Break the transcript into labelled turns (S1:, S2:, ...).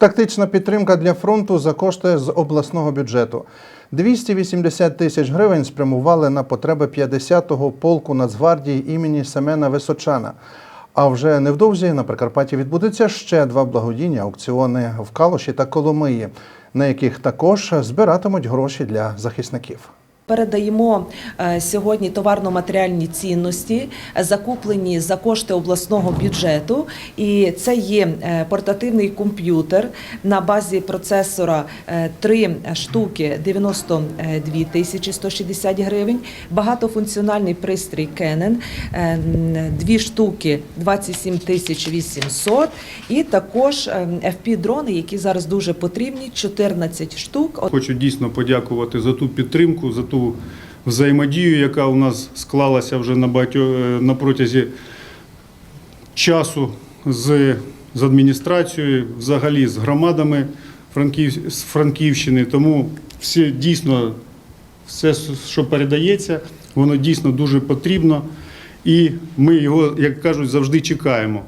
S1: Тактична підтримка для фронту за кошти з обласного бюджету. 280 тисяч гривень спрямували на потреби 50-го полку Нацгвардії імені Семена Височана. А вже невдовзі на Прикарпатті відбудеться ще два благодійні аукціони в Калуші та Коломиї, на яких також збиратимуть гроші для захисників.
S2: Передаємо е, сьогодні товарно-матеріальні цінності, е, закуплені за кошти обласного бюджету. І це є е, портативний комп'ютер на базі процесора е, 3 штуки 92 тисячі 160 гривень, багатофункціональний пристрій Canon, е, н- дві штуки 27 тисяч 800 і також FP-дрони, які зараз дуже потрібні, 14 штук.
S3: Хочу дійсно подякувати за ту підтримку, за ту взаємодію, яка у нас склалася вже на багатьо, е, на протязі часу з, з адміністрацією, взагалі з громадами Франків, з Франківщини. Тому всі дійсно все, що передається, воно дійсно дуже потрібно. І ми його, як кажуть, завжди чекаємо.